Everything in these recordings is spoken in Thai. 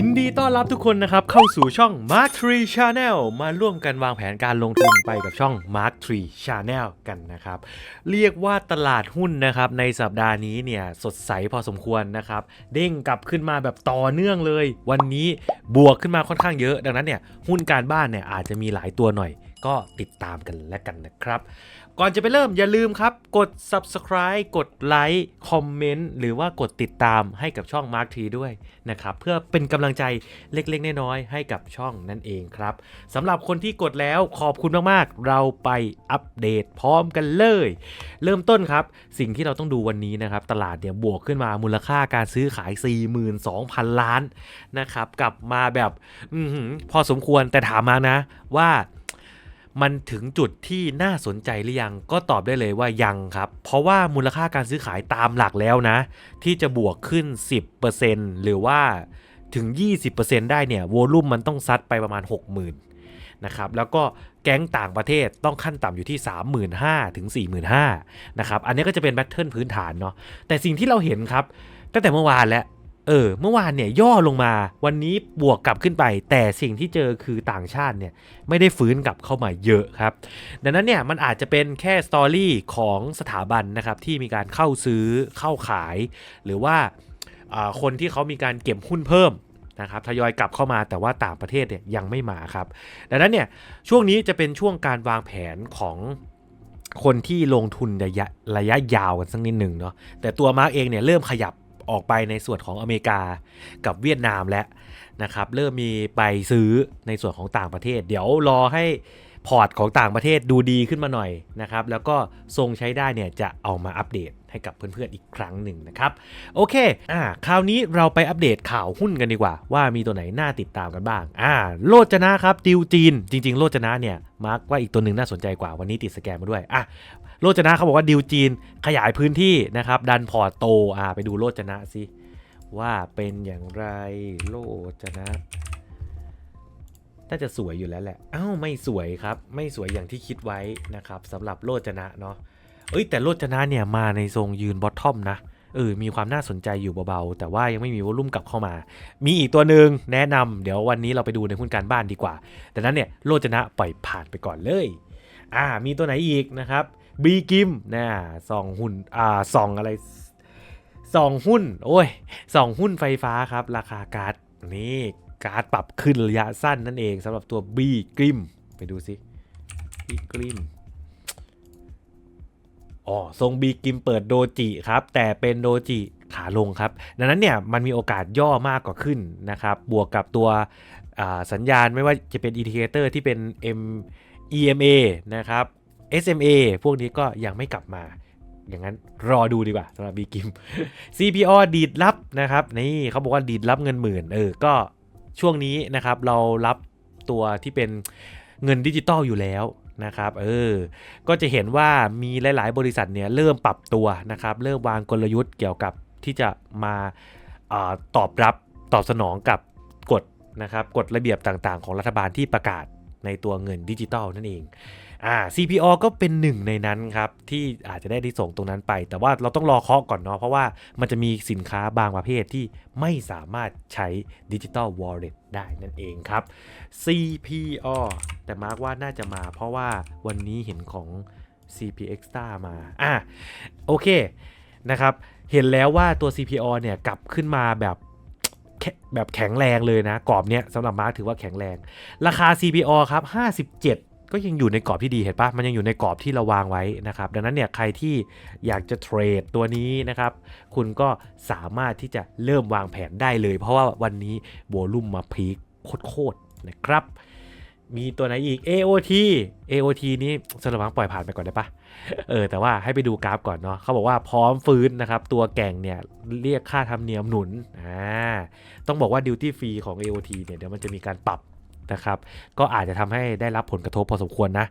ยินดีต้อนรับทุกคนนะครับ เข้าสู่ช่อง Mark Tree Channel มาร่วมกันวางแผนการลงทุนไปกับช่อง Mark Tree Channel กันนะครับ เรียกว่าตลาดหุ้นนะครับในสัปดาห์นี้เนี่ยสดใสพอสมควรนะครับ เด้งกลับขึ้นมาแบบต่อเนื่องเลย วันนี้บวกขึ้นมาค่อนข้างเยอะ ดังนั้นเนี่ยหุ้นการบ้านเนี่ยอาจจะมีหลายตัวหน่อย ก็ติดตามกันแล้วกันนะครับ ก่อนจะไปเริ่มอย่าลืมครับ กด subscribe กดไลค์คอมเมนต์หรือว่ากดติดตามให้กับช่อง Mark T ด้วยนะครับ เพื่อเป็นกำลังใจเล็กๆ น้อยๆให้กับช่องนั่นเองครับสำหรับคนที่กดแล้วขอบคุณมากๆ เราไปอัปเดตพร้อมกันเลย เริ่มต้นครับ สิ่งที่เราต้องดูวันนี้นะครับ ตลาดเนี่ยบวกขึ้นมามูลค่าการซื้อขาย 42,000 ล้านนะครับกลับมาแบบอพอสมควรแต่ถามมานะว่า มันถึงจุดที่น่าสนใจหรือยังก็ตอบได้เลยว่ายังครับ เพราะว่ามูลค่าการซื้อขายตามหลักแล้วนะ ที่จะบวกขึ้น 10%หรือว่าถึง 20%ได้เนี่ยโวลุ่มมันต้องซัดไปประมาณ 60,000นะครับแล้วก็แก๊งต่างประเทศต้องขั้นต่ำอยู่ที่ 35,000ถึง45,000นะครับอันนี้ก็จะเป็นแพทเทิร์นพื้นฐานเนาะแต่สิ่งที่เราเห็นครับตั้งแต่เมื่อวานแล้ว เออ เมื่อวานเนี่ยย่อลงมา วันนี้บวกกลับขึ้นไป แต่สิ่งที่เจอคือต่างชาติเนี่ยไม่ได้ฟื้นกลับเข้ามาเยอะครับ ดังนั้นเนี่ยมันอาจจะเป็นแค่สตอรี่ของสถาบันนะครับที่มีการเข้าซื้อเข้าขาย หรือว่าคนที่เขามีการเก็บหุ้นเพิ่มนะครับทยอยกลับเข้ามาแต่ว่าต่างประเทศเนี่ยยังไม่มาครับ ดังนั้นเนี่ยช่วงนี้จะเป็นช่วงการวางแผนของคนที่ลงทุนระยะระยะยาวกันสักนิดหนึ่งเนาะแต่ตัวมาร์กเองเนี่ยเริ่มขยับ ออกไปในส่วนของอเมริกากับเวียดนามแล้วนะครับ เริ่มมีไปซื้อในส่วนของต่างประเทศ เดี๋ยวรอให้พอร์ตของต่างประเทศดูดีขึ้นมาหน่อยนะครับ แล้วก็ทรงใช้ได้เนี่ยจะเอามาอัปเดตให้กับเพื่อนๆอีกครั้งหนึ่งนะครับ โอเคอ่าคราวนี้เราไปอัปเดตข่าวหุ้นกันดีกว่า ว่ามีตัวไหนน่าติดตามกันบ้างอ่าโลจนะครับดิวจีน จริง ๆ โลจนะเนี่ยมาร์กว่าอีกตัวหนึ่งน่าสนใจกว่าวันนี้ติดสแกนมาด้วยอะ โลจนะเขาบอกว่าดิวจีนขยายพื้นที่นะครับ ดันพอร์ตโตอ่าไปดูโลจนะสิว่าเป็นอย่างไรโลจนะ น่าจะสวยอยู่แล้วแหละอ้าวไม่สวยครับ ไม่สวยอย่างที่คิดไว้นะครับสำหรับโลจนะเนาะเอ้ยแต่โรจนะเนี่ยมาในทรงยืนบอททอมนะเออมีความน่าสนใจอยู่เบาๆ แต่ว่ายังไม่มีวอลุ่มกลับเข้ามา มีอีกตัวหนึ่งแนะนำเดี๋ยววันนี้เราไปดูในหุ้นการบ้านดีกว่าดังนั้นเนี่ยโรจนะปล่อยผ่านไปก่อนเลย อ่า มีตัวไหนอีกนะครับ บีกิมนะสองหุ้นอ่าสองอะไรสองหุ้น โอ้ยสองหุ้นไฟฟ้าครับ ราคาการ์ดนี่การ์ดปรับขึ้นระยะสั้นนั่นเองสำหรับตัวบีกิมไปดูสิบีกิมอ๋อทรงบีกิมเปิดโดจิครับ แต่เป็นโดจิขาลงครับ ดังนั้นเนี่ยมันมีโอกาสย่อมากกว่าขึ้นนะครับ บวกกับตัวอ่าสัญญาณไม่ว่าจะเป็นอินดิเคเตอร์ที่เป็น M EMA นะครับ SMA พวกนี้ก็ยังไม่กลับมา อย่างนั้นรอดูดีกว่าสำหรับบีกิม CPO ดีดรับนะครับ นี่เขาบอกว่าดีดรับเงินหมื่น เออ ก็ช่วงนี้นะครับเรารับตัวที่เป็นเงินดิจิตอลอยู่แล้วนะครับ เออ ก็จะเห็นว่ามีหลาย ๆ บริษัทเนี่ยเริ่มปรับตัวนะครับ เริ่มวางกลยุทธ์เกี่ยวกับที่จะมาอาตอบรับตอบสนองกับกฎนะครับกฎระเบียบต่าง ๆ ของรัฐบาลที่ประกาศในตัวเงินดิจิตอลนั่นเอง อ่า CPO ก็เป็นหนึ่งในนั้นครับที่อาจจะได้ที่ส่งตรงนั้นไป แต่ว่าเราต้องรอเคาะก่อนเนาะเพราะว่ามันจะมีสินค้าบางประเภทที่ไม่สามารถใช้ดิจิตอลวอลเล็ตได้นั่นเองครับ CPO แต่มาร์กว่าน่าจะมาเพราะว่าวันนี้เห็นของ CP Extra มา อะโอเคนะครับ เห็นแล้วว่าตัว CPO เนี่ยกลับขึ้นมาแบบแข็แบบแข็งแรงเลยนะ กรอบเนี้ยสำหรับมาร์กถือว่าแข็งแรง ราคา CPO ครับ 57 ก็ยังอยู่ในกรอบที่ดีเห็นปะมันยังอยู่ในกรอบที่เราวางไว้นะครับ ดังนั้นเนี่ยใครที่อยากจะเทรดตัวนี้นะครับ คุณก็สามารถที่จะเริ่มวางแผนได้เลย เพราะว่าวันนี้โวลุ่มมาพีคโคตรๆนะครับ มีตัวไหนอีก AOT AOT นี้สำหรับมังปล่อยผ่านไปก่อนได้ปะเออ แต่ว่าให้ไปดูกราฟก่อนเนาะเขาบอกว่าพร้อมฟื้นนะครับ ตัวแก่งเนี่ยเรียกค่าธรรมเนียมหนุนอ่าต้องบอกว่าดิวตี้ฟรีของ AOT เนี่ยเดี๋ยวมันจะมีการปรับ นะครับ ก็อาจจะทำให้ได้รับผลกระทบพอสมควรนะ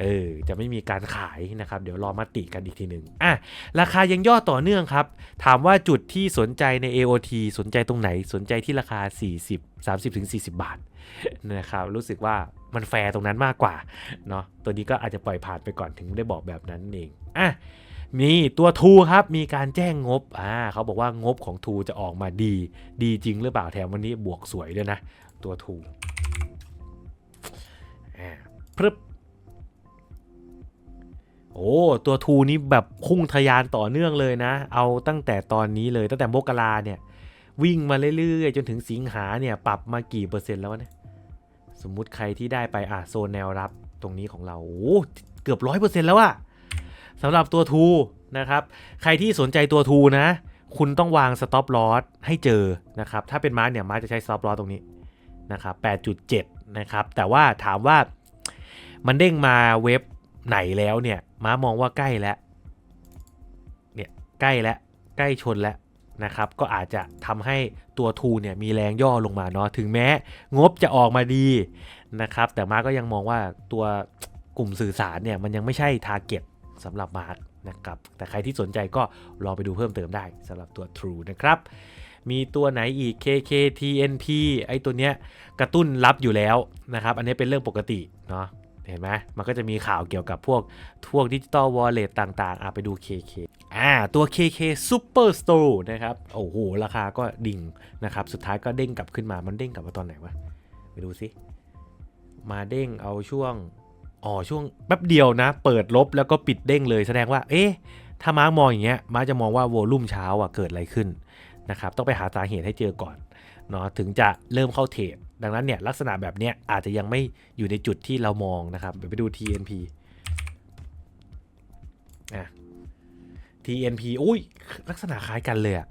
เออจะไม่มีการขายนะครับ เดี๋ยวรอมาติกันอีกทีหนึ่งอะราคายังย่อต่อเนื่องครับ ถามว่าจุดที่สนใจใน AOT สนใจตรงไหนสนใจที่ราคา 40 30-40 บาทนะครับ รู้สึกว่ามันแฟร์ตรงนั้นมากกว่าเนาะตัวนี้ก็อาจจะปล่อยผ่านไปก่อนถึงได้บอกแบบนั้นเองอะมีตัวทูครับ มีการแจ้งงบอ่าเขาบอกว่างบของทูจะออกมาดี ดีจริงหรือเปล่าแถมวันนี้บวกสวยด้วยนะ ตัวทู พรึบโอ้ตัวทูนี้แบบพุ่งทะยานต่อเนื่องเลยนะ เอาตั้งแต่ตอนนี้เลยตั้งแต่มกราเนี่ย วิ่งมาเรื่อยๆ จนถึงสิงหาเนี่ย ปรับมากี่เปอร์เซ็นต์แล้ววะเนี่ยสมมุติใครที่ได้ไปอะโซนแนวรับตรงนี้ของเรา โอ้เกือบร้อยเปอร์เซ็นต์แล้วอะสำหรับตัวทูนะครับ ใครที่สนใจตัวทูนะ คุณต้องวางสต็อปลอสให้เจอนะครับ ถ้าเป็นมาร์เนี่ยมาร์จะใช้สต็อปลอสตรงนี้นะครับ8.7 นะครับ แต่ว่าถามว่า มันเด้งมาเว็บไหนแล้วเนี่ยม้ามองว่าใกล้แล้วเนี่ยใกล้แล้วใกล้ชนแล้วนะครับ ก็อาจจะทำให้ตัวทูเนี่ยมีแรงย่อลงมาเนาะถึงแม้งบจะออกมาดีนะครับ แต่มาร์กก็ยังมองว่าตัวกลุ่มสื่อสารเนี่ยมันยังไม่ใช่ทาร์เก็ตสำหรับมาร์กนะครับแต่ใครที่สนใจก็ลองไปดูเพิ่มเติมได้สำหรับตัว True นะครับ มีตัวไหนอีก KKTNP ไอตัวเนี้ยกระตุ้นรับอยู่แล้วนะครับ อันนี้เป็นเรื่องปกติเนาะ เห็นไหมมันก็จะมีข่าวเกี่ยวกับพวกพวกดิจิตอลวอลเล็ตต่างๆอะไปดู KK อ่าตัว KK Super Store นะครับ โอ้โห ราคาก็ดิ่งนะครับ สุดท้ายก็เด้งกลับขึ้นมา มันเด้งกลับมาตอนไหนวะ ไปดูสิ มาเด้งเอาช่วง อ๋อ ช่วงแป๊บเดียวนะ เปิดลบแล้วก็ปิดเด้งเลยแสดงว่า เอ๊ะ ถ้ามาร์กมองอย่างเงี้ยมาร์กจะมองว่าโวลุ่มเช้าอะเกิดอะไรขึ้นนะครับ ต้องไปหาสาเหตุให้เจอก่อน เนาะถึงจะเริ่มเข้าเทรดดังนั้นเนี่ยลักษณะแบบเนี้ยอาจจะยังไม่อยู่ในจุดที่เรามองนะครับเดี๋ยวไปดู TNP อะ TNP อุ้ยลักษณะคล้ายกันเลยอะ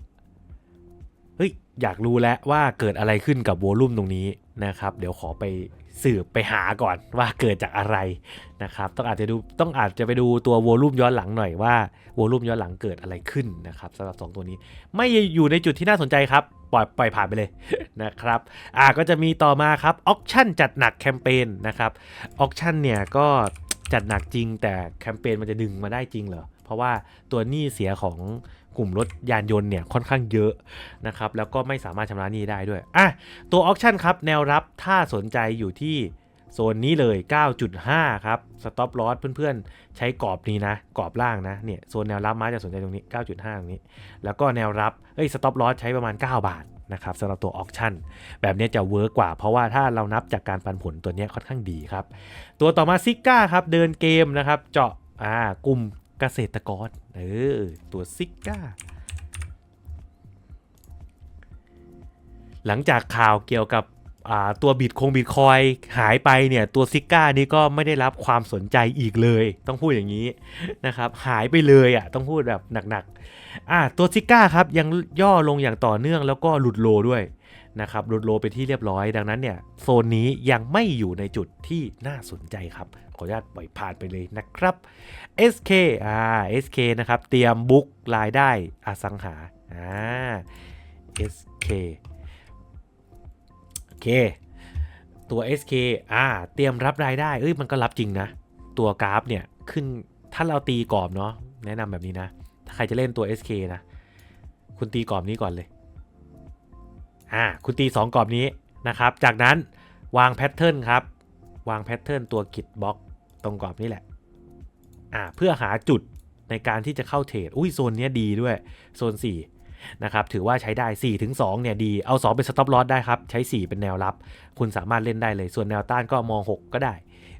เฮ้ยอยากรู้แล้วว่าเกิดอะไรขึ้นกับโวลุ่มตรงนี้ นะครับ เดี๋ยวขอไปสืบไปหาก่อนว่าเกิดจากอะไรนะครับ ต้องอาจจะดูต้องอาจจะไปดูตัวโวลุ่มย้อนหลังหน่อยว่าโวลุ่มย้อนหลังเกิดอะไรขึ้นนะครับสำหรับสองตัวนี้ ไม่อยู่ในจุดที่น่าสนใจครับ ปล่อยปล่อยผ่านไปเลยนะครับอ่าก็จะมีต่อมาครับออ t ชั่นจัดหนักแคมเปญนะครับออ t ชั่นเนี่ยก็จัดหนักจริงแต่แคมเปญมันจะดึงมาได้จริงเหรอเพราะว่าตัวหนี้เสียของ กลุ่มรถยานยนต์เนี่ยค่อนข้างเยอะนะครับแล้วก็ไม่สามารถชำระหนี้ได้ด้วยอะตัวออ t ชั่นครับแนวรับถ้าสนใจอยู่ที่โซนนี้เลย 9.5 ครับ สต็อปลอสเพื่อนๆ ใช้กรอบนี้นะ กรอบล่างนะ เนี่ย โซนแนวรับมาจะสนใจตรงนี้ 9.5 ตรงนี้ แล้วก็แนวรับ เอ้ย สต็อปลอสใช้ประมาณ 9 บาทนะครับสำหรับตัวออ t ชั่น แบบนี้จะเวิร์กกว่า เพราะว่าถ้าเรานับจากการปันผลตัวนี้ค่อนข้างดีครับ ตัวต่อมาซิก้าครับ เดินเกมนะครับ เจาะ อ่า กลุ่ม เกษตรกร เออ ตัวซิก้า หลังจากข่าวเกี่ยวกับตัวบิตคงบิตคอยหายไปเนี่ย ตัวซิก้านี่ก็ไม่ได้รับความสนใจอีกเลย ต้องพูดอย่างนี้นะครับ หายไปเลยอะ ต้องพูดแบบหนักๆอ่าตัวซิก้าครับยังย่อลงอย่างต่อเนื่องแล้วก็หลุดโลด้วยนะครับหลุดโลไปที่เรียบร้อย ดังนั้นเนี่ย โซนนี้ยังไม่อยู่ในจุดที่น่าสนใจครับ ขออนุญาตปล่อยผ่านไปเลยนะครับ SK อ่า SK นะครับ เตรียมบุ๊กรายได้อสังหาอ่า SK โอเค ตัว SK อ่า เตรียมรับรายได้ เอ้ย มันก็รับจริงนะ ตัวกราฟเนี่ย ขึ้น ถ้าเราตีกรอบเนาะ แนะนำแบบนี้นะ ถ้าใครจะเล่นตัว SK นะ คุณตีกรอบนี้ก่อนเลย อ่า คุณตี 2กรอบนี้นะครับ จากนั้นวางแพทเทิร์นครับ วางแพทเทิร์นตัวกิดบล็อก ตรงกรอบนี้แหละอ่าเพื่อหาจุดในการที่จะเข้าเทรดอุ้ยโซนนี้ดีด้วยโซน 4 นะครับ ถือว่าใช้ได้ 4 ถึง 2 เนี่ยดี เอา 2 เป็นสต็อปลอสได้ครับ ใช้ 4 เป็นแนวรับ คุณสามารถเล่นได้เลย ส่วนแนวต้านก็มอง 6 ก็ได้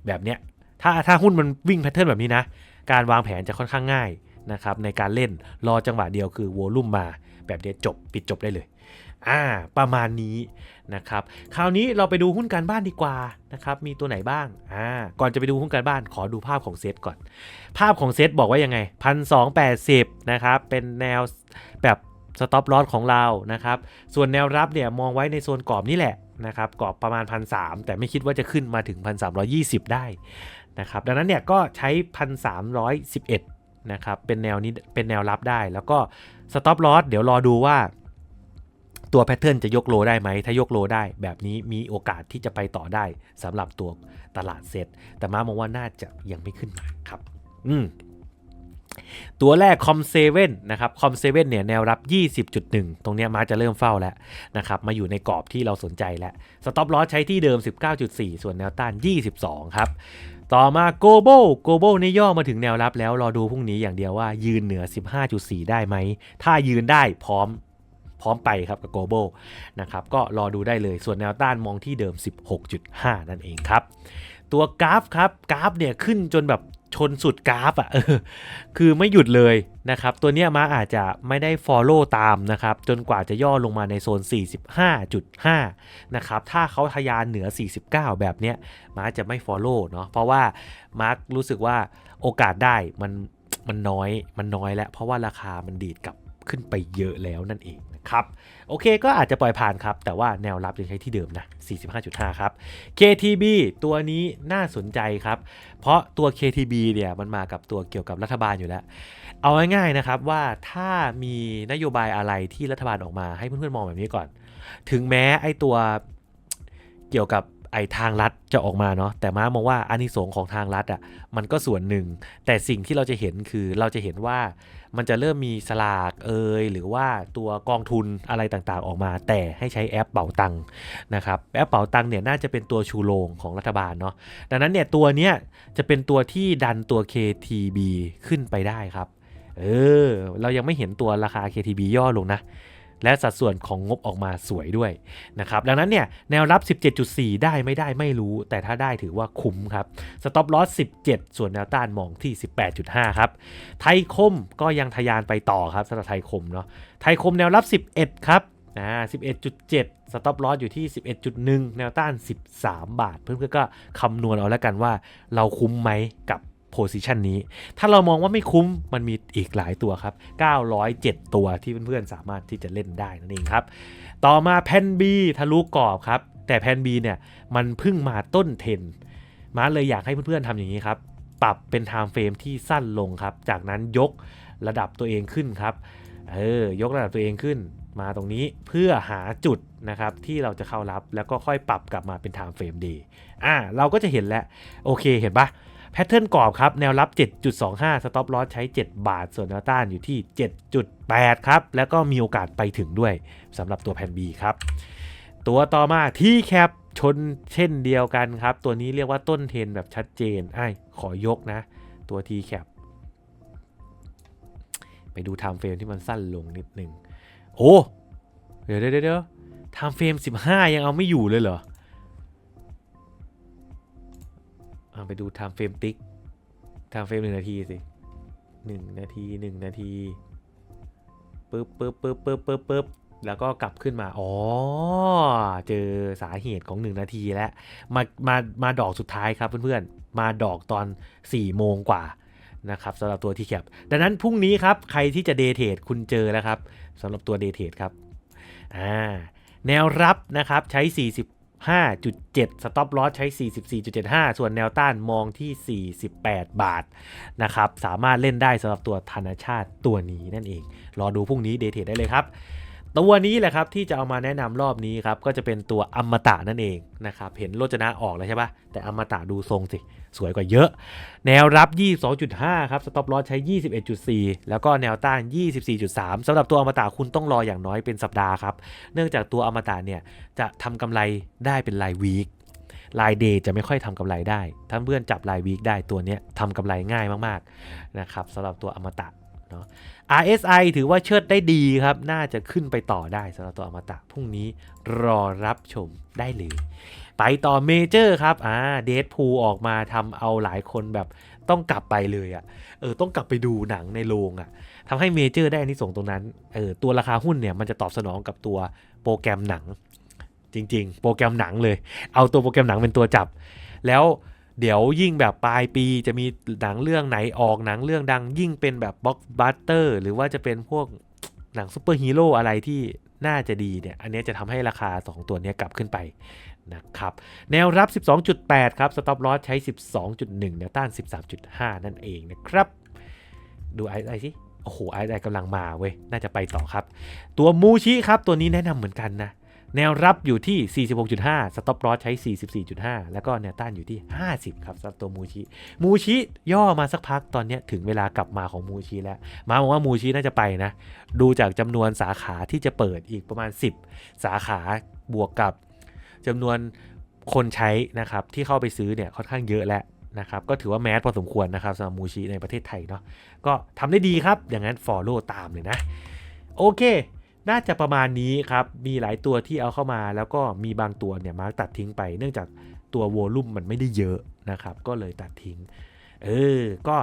แบบเนี้ย ถ้าถ้าหุ้นมันวิ่งแพทเทิร์นแบบนี้นะ การวางแผนจะค่อนข้างง่ายนะครับ ในการเล่นรอจังหวะเดียวคือโวลุ่มมา แบบเนี้ยจบปิดจบได้เลย อ่าประมาณนี้นะครับคราวนี้เราไปดูหุ้นการบ้านดีกว่านะครับมีตัวไหนบ้างอ่าก่อนจะไปดูหุ้นการบ้านขอดูภาพของเซตก่อน ภาพของเซตบอกว่ายังไงพันสองแปดสิบนะครับเป็นแนวแบบสต็อปลอสของเรานะครับส่วนแนวรับเนี่ยมองไว้ในโซนกรอบนี่แหละนะครับกรอบประมาณพันสแต่ไม่คิดว่าจะขึ้นมาถึงพันสามได้นะครับดังนั้นเนี่ยก็ใช้พันสามนะครับเป็นแนวนี้เป็นแนวรับได้ แล้วก็สต็อปลอสเดี๋ยวรอดูว่า ตัวแพทเทิร์นจะยกโลได้ไหม ถ้ายกโลได้แบบนี้มีโอกาสที่จะไปต่อได้สำหรับตัวตลาดเซตแต่มามองว่าน่าจะยังไม่ขึ้นมาครับ อืมตัวแรกคอมเซเว่นนะครับคอมเซเว่นเนี่ยแนวรับ 20.1 ตรงนี้มาจะเริ่มเฝ้าแล้วนะครับมาอยู่ในกรอบที่เราสนใจแล้วสต็อปลอสใช้ที่เดิม 19.4 ส่วนแนวต้าน 22 ครับ ต่อมาโกโบโกโบนี่ย่อมาถึงแนวรับแล้วรอดูพรุ่งนี้อย่างเดียวว่ายืนเหนือ 15.4 ได้ไหม ถ้ายืนได้พร้อม พร้อมไปครับกับโกโบนะครับก็รอดูได้เลยส่วนแนวต้านมองที่เดิม 16.5 นั่นเองครับ ตัวกราฟครับกราฟเนี่ยขึ้นจนแบบชนสุดกราฟอะ่ะคือไม่หยุดเลยนะครับ ตัวเนี้ยมาอาจจะไม่ได้ follow ตามนะครับ จนกว่าจะย่อลงมาในโซน 45.5 นะครับ ถ้าเขาทะยานเหนือ 49 แบบเนี้ยมารจะไม่ follow เนาะเพราะว่ามาร์ครู้สึกว่าโอกาสได้มันมันน้อยมันน้อยแล้ว เพราะว่าราคามันดีดกลับขึ้นไปเยอะแล้วนั่นเอง ครับ โอเคก็อาจจะปล่อยผ่านครับ แต่ว่าแนวรับยังใช้ที่เดิมนะ 45.5 ครับ KTB ตัวนี้น่าสนใจครับ เพราะตัว KTB เนี่ยมันมากับตัวเกี่ยวกับรัฐบาลอยู่แล้ว เอาง่ายๆนะครับว่าถ้ามีนโยบายอะไรที่รัฐบาลออกมาให้เพื่อนๆมองแบบนี้ก่อน ถึงแม้ไอ้ตัวเกี่ยวกับ ไอทางรัฐจะออกมาเนาะแต่ม้ามองว่าอานิสงส์ของทางรัฐอะมันก็ส่วนหนึ่ง แต่สิ่งที่เราจะเห็นคือเราจะเห็นว่ามันจะเริ่มมีสลากเอยหรือว่าตัวกองทุนอะไรต่างๆออกมา แต่ให้ใช้แอปเป๋าตังค์นะครับแอปเป๋าตังค์เนี่ยน่าจะเป็นตัวชูโรงของรัฐบาลเนาะดังนั้นเนี่ยตัวเนี้ยจะเป็นตัวที่ดันตัว KTB ขึ้นไปได้ครับเออเรายังไม่เห็นตัวราคา KTB ย่อลงนะ และสัดส่วนของงบออกมาสวยด้วยนะครับดังนั้นเนี่ยแนวรับ 17.4 ได้ไม่ได้ไม่รู้ แต่ถ้าได้ถือว่าคุ้มครับสต็อปลอส17 ส่วนแนวต้านมองที่ 18.5 ครับไทยคมก็ยังทะยานไปต่อครับสำหรับไทยคมเนาะไทยคมแนวรับ 11 ครับอ่า11.7 สต็อปลอสอยู่ที่ 11.1 แนวต้าน 13 บาท เพื่อนๆก็คำนวณเอาแล้วกันว่าเราคุ้มไหมกับ โพซิชันนี้ ถ้าเรามองว่าไม่คุ้มมันมีอีกหลายตัวครับ 907 ตัวที่เพื่อนๆสามารถที่จะเล่นได้นั่นเองครับ ต่อมาแพน B ทะลุกรอบครับ แต่แพน B เนี่ยมันเพิ่งมาต้นเทนมาเลยอยากให้เพื่อนๆทำอย่างนี้ครับ ปรับเป็นไทม์เฟรมที่สั้นลงครับ จากนั้นยกระดับตัวเองขึ้นครับ เออยกระดับตัวเองขึ้นมาตรงนี้เพื่อหาจุดนะครับที่เราจะเข้ารับแล้วก็ค่อยปรับกลับมาเป็น time frame day อ่าเราก็จะเห็นแล้ว โอเคเห็นปะ แพทเทิร์นกรอบครับ แนวรับ 7.25 สต็อปลอสใช้ 7 บาท ส่วนแนวต้านอยู่ที่ 7.8 ครับ แล้วก็มีโอกาสไปถึงด้วยสำหรับตัวแผ่น B ครับ ตัวต่อมาที่แคปชนเช่นเดียวกันครับ ตัวนี้เรียกว่าต้นเทนแบบชัดเจนไอ้ยขอยกนะ ตัว T cap ไปดู time frame ที่มันสั้นลงนิดนึง โอ้ เดี๋ยวเดี๋ยวเดี๋ยวไทม์เฟรม15 ยังเอาไม่อยู่เลยเหรอ เอาไปดูไทม์เฟรมติ๊กไทม์เฟรมหนึ่งนาทีสิหนึ่งนาทีหนึ่งนาทีปึ๊บปึ๊บปึ๊บปึ๊บปึ๊บปึ๊บแล้วก็กลับขึ้นมา อ๋อ เจอสาเหตุของ 1 นาทีแล้ว มา มา มาดอกสุดท้ายครับเพื่อนๆ มาดอกตอน 4 โมงกว่านะครับสำหรับตัวที่แคปดังนั้นพรุ่งนี้ครับ ใครที่จะเดเทรดคุณเจอแล้วครับสำหรับตัวเดเทรดครับ อ่า แนวรับนะครับใช้ 45.7สต็อปลอสใช้ 44.75 ส่วนแนวต้านมองที่ 48 บาทนะครับ สามารถเล่นได้สำหรับตัวธนชาติตัวนี้นั่นเอง รอดูพรุ่งนี้เดทเทได้เลยครับ ตัวนี้แหละครับที่จะเอามาแนะนำรอบนี้ครับก็จะเป็นตัวอมตะนั่นเองนะครับเห็นโรจนะออกแล้วใช่ปะแต่อมตะดูทรงสิ สวยกว่าเยอะ แนวรับ 22.5 ครับสต็อปลอสใช้ 21.4 แล้วก็แนวต้าน 24.3สำหรับตัวอมตะคุณต้องรออย่างน้อยเป็นสัปดาห์ครับ เนื่องจากตัวอมตะเนี่ยจะทำกำไรได้เป็นรายวีครายเดย์จะไม่ค่อยทำกำไรได้ ถ้าเพื่อนจับรายวีคได้ตัวนี้ทำกำไรง่ายมากๆนะครับสำหรับตัวอมตะ เนาะ RSI ถือว่าเชิดได้ดีครับ น่าจะขึ้นไปต่อได้สำหรับตัวอมตะพรุ่งนี้รอรับชมได้เลย ไปต่อเมเจอร์ครับอ่าเดทพูออกมาทำเอาหลายคนแบบต้องกลับไปเลยอะ่ะเออต้องกลับไปดูหนังในโรงอะ่ะทำให้เมเจอร์ได้อันนี้ส่งตรงนั้นเออตัวราคาหุ้นเนี่ยมันจะตอบสนองกับตัวโปรแกรมหนังจริง ๆ โปรแกรมหนังเลย เอาตัวโปรแกรมหนังเป็นตัวจับ แล้ว เดี๋ยวยิ่งแบบปลายปีจะมีหนังเรื่องไหนออกหนังเรื่องดัง ยิ่งเป็นแบบบล็อกบัสเตอร์หรือว่าจะเป็นพวกหนังซูเปอร์ฮีโร่อะไรที่น่าจะดีเนี่ย อันนี้จะทำให้ราคา 2 ตัวนี้กลับขึ้นไปนะครับ แนวรับ 12.8 ครับ สต็อปลอสใช้ 12.1 แนวต้าน 13.5 นั่นเองนะครับ ดูไอไอสิโอ้โหไอไอกำลังมาเว้ย น่าจะไปต่อครับ ตัวมูชิครับ ตัวนี้แนะนำเหมือนกันนะ แนวรับอยู่ที่ 46.5 สต็อปลอสใช้ 44.5 แล้วก็แนวต้านอยู่ที่ 50 ครับสำหรับตัวมูชิ มูชิย่อมาสักพักตอนนี้ถึงเวลากลับมาของมูชิแล้ว มาบอกว่ามูชิน่าจะไปนะ ดูจากจำนวนสาขาที่จะเปิดอีกประมาณ 10 สาขาบวกกับจำนวนคนใช้นะครับที่เข้าไปซื้อเนี่ยค่อนข้างเยอะแล้วนะครับก็ถือว่าแมสพอสมควรนะครับสำหรับมูชิในประเทศไทยเนาะก็ทำได้ดีครับ อย่างนั้น Follow ตามเลยนะ โอเค น่าจะประมาณนี้ครับ มีหลายตัวที่เอาเข้ามาแล้วก็มีบางตัวเนี่ยมาร์กตัดทิ้งไป เนื่องจากตัวโวลุ่มมันไม่ได้เยอะนะครับ ก็เลยตัดทิ้ง เออ ก็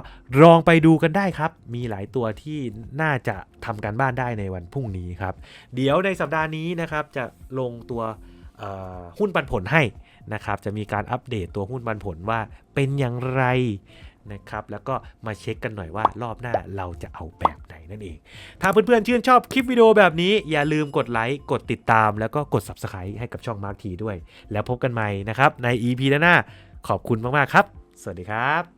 ลองไปดูกันได้ครับ มีหลายตัวที่น่าจะทำการบ้านได้ในวันพรุ่งนี้ครับ เดี๋ยวในสัปดาห์นี้นะครับจะลงตัวหุ้นปันผลให้นะครับ จะมีการอัปเดตตัวหุ้นปันผลว่าเป็นอย่างไร นะครับ แล้วก็มาเช็คกันหน่อยว่ารอบหน้าเราจะเอาแบบไหนนั่นเอง ถ้าเพื่อนๆชื่นชอบคลิปวิดีโอแบบนี้ อย่าลืมกดไลค์ กดติดตาม แล้วก็กด Subscribe ให้กับช่องมาร์คทีด้วย แล้วพบกันใหม่นะครับใน EP หน้า ขอบคุณมากๆครับ สวัสดีครับ